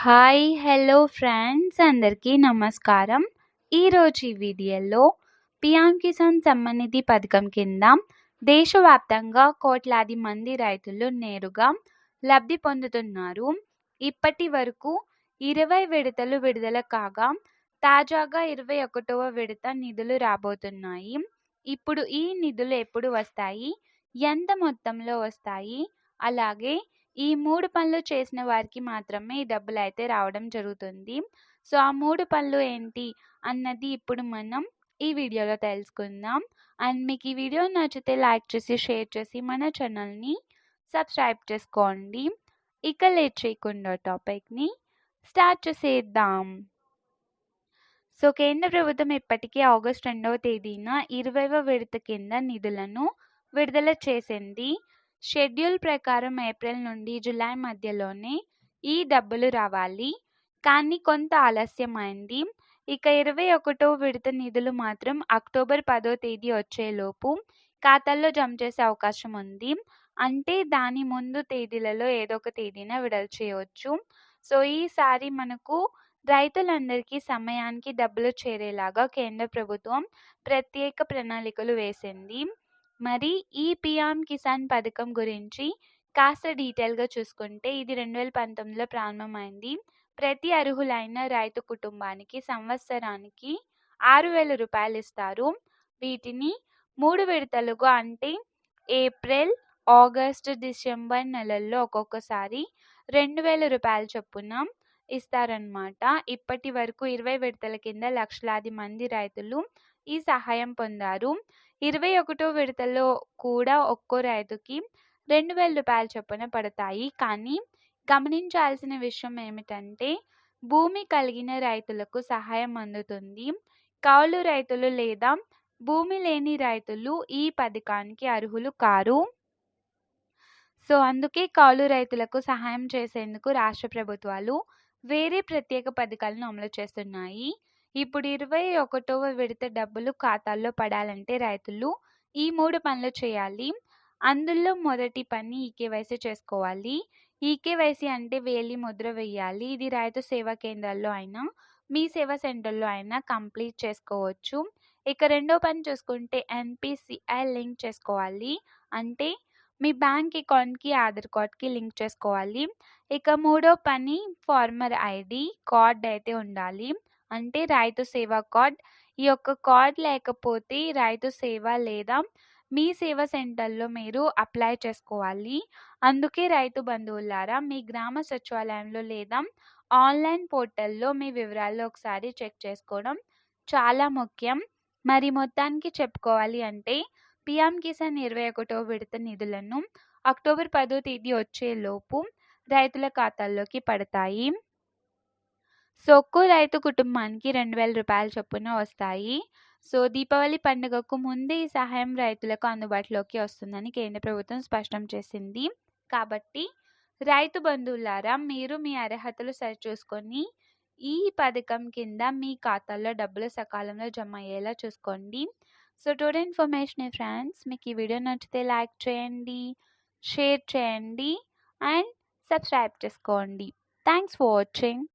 Hi hello friends అందరికీ నమస్కారం. ఈరోజు ఈ వీడియోలో పిఎం కిసాన్ సమ్మనిధి పథకం కింద దేశవ్యాప్తంగా కోట్లాది మంది రైతులు నేరుగా లబ్ధి పొందుతున్నారు. ఇప్పటి వరకు ఇరవై విడతలు విడుదల కాగా తాజాగా ఇరవై ఒకటవ విడత నిధులు రాబోతున్నాయి. ఇప్పుడు ఈ నిధులు ఎప్పుడు వస్తాయి? ఎంత మొత్తంలో వస్తాయి? అలాగే ఈ మూడు పనులు చేసిన వారికి మాత్రమే ఈ డబ్బులు అయితే రావడం జరుగుతుంది. సో ఆ మూడు పనులు ఏంటి అన్నది ఇప్పుడు మనం ఈ వీడియోలో తెలుసుకుందాం. అండ్ మీకు ఈ వీడియో నచ్చితే లైక్ చేసి షేర్ చేసి మన ఛానల్ని సబ్స్క్రైబ్ చేసుకోండి. ఇక లేట్ చేయకుండా టాపిక్ని స్టార్ట్ చేసేద్దాం. సో కేంద్ర ప్రభుత్వం ఇప్పటికే ఆగస్ట్ రెండవ తేదీన ఇరవైవ విడత కింద నిధులను విడుదల చేసింది. షెడ్యూల్ ప్రకారం ఏప్రిల్ నుండి జూలై మధ్యలోనే ఈ డబ్బులు రావాలి. కానీ కొంత ఆలస్యమైంది ఇక ఇరవై ఒకటో విడత నిధులు మాత్రం అక్టోబర్ పదో తేదీ వచ్చేలోపు ఖాతాల్లో జమ చేసే అవకాశం ఉంది. అంటే దాని ముందు తేదీలలో ఏదో ఒక తేదీన విడుదల చేయవచ్చు. సో ఈసారి మనకు రైతులందరికీ సమయానికి డబ్బులు చేరేలాగా కేంద్ర ప్రభుత్వం ప్రత్యేక ప్రణాళికలు వేసింది. మరి ఈ పిఎం కిసాన్ పథకం గురించి కాస్త డీటెయిల్గా చూసుకుంటే ఇది రెండు వేల పంతొమ్మిదిలో ప్రారంభమైంది. ప్రతి అర్హులైన రైతు కుటుంబానికి సంవత్సరానికి ఆరు వేల రూపాయలు ఇస్తారు. వీటిని మూడు విడతలుగా అంటే ఏప్రిల్ ఆగస్ట్ డిసెంబర్ నెలల్లో ఒక్కొక్కసారి రెండు వేల రూపాయల చొప్పున ఇస్తారనమాట ఇప్పటి వరకు ఇరవై విడతల కింద లక్షలాది మంది రైతులు ఈ సహాయం పొందారు. ఇరవై ఒకటో విడతలో కూడా ఒక్కో రైతుకి రెండు వేల రూపాయల చొప్పున పడతాయి. కానీ గమనించాల్సిన విషయం ఏమిటంటే భూమి కలిగిన రైతులకు సహాయం అందుతుంది. కౌలు రైతులు లేదా భూమి లేని రైతులు ఈ పథకానికి అర్హులు కారు. సో అందుకే కౌలు రైతులకు సహాయం చేసేందుకు రాష్ట్ర ప్రభుత్వాలు వేరే ప్రత్యేక పథకాలను అమలు చేస్తున్నాయి. ఇప్పుడు ఇరవై ఒకటవ విడత డబ్బులు ఖాతాల్లో పడాలంటే రైతులు ఈ మూడు పనులు చేయాలి. అందులో మొదటి పని ఈకేవైసీ చేసుకోవాలి. ఈకేవైసీ అంటే వేలి ముద్ర వేయాలి. ఇది రైతు సేవా కేంద్రాల్లో అయినా మీ సేవా సెంటర్లో అయినా కంప్లీట్ చేసుకోవచ్చు. ఇక రెండో పని చూసుకుంటే ఎన్పిసిఐ లింక్ చేసుకోవాలి. అంటే మీ బ్యాంక్ అకౌంట్కి ఆధార్ కార్డ్కి లింక్ చేసుకోవాలి. ఇక మూడో పని ఫార్మర్ ఐడి కార్డ్ అయితే ఉండాలి. అంటే రైతు సేవా కార్డ్. ఈ యొక్క కార్డ్ లేకపోతే రైతు సేవ లేదా మీ సేవా సెంటర్లో మీరు అప్లై చేసుకోవాలి. అందుకే రైతు బంధువులారా మీ గ్రామ సచివాలయంలో లేదా ఆన్లైన్ పోర్టల్లో మీ వివరాలు ఒకసారి చెక్ చేసుకోవడం చాలా ముఖ్యం. మరి మొత్తానికి చెప్పుకోవాలి అంటే పిఎం కిసాన్ ఇరవై ఒకటో విడత నిధులను అక్టోబర్ పదో తేదీ వచ్చేలోపు రైతుల ఖాతాల్లోకి పడతాయి. సో రైతు కుటుంబానికి రెండు వేల రూపాయల చొప్పున వస్తాయి. సో దీపావళి పండుగకు ముందే ఈ సహాయం రైతులకు అందుబాటులోకి వస్తుందని కేంద్ర ప్రభుత్వం స్పష్టం చేసింది. కాబట్టి రైతు బంధువులారా మీరు మీ అర్హతలు సరిచూసుకొని ఈ పథకం కింద మీ ఖాతాల్లో డబ్బులు సకాలంలో జమ అయ్యేలా చూసుకోండి. సో టుడే ఇన్ఫర్మేషన్ ఫ్రెండ్స్ మీకు ఈ వీడియో నచ్చితే లైక్ చేయండి షేర్ చేయండి అండ్ సబ్స్క్రైబ్ చేసుకోండి. Thanks for watching.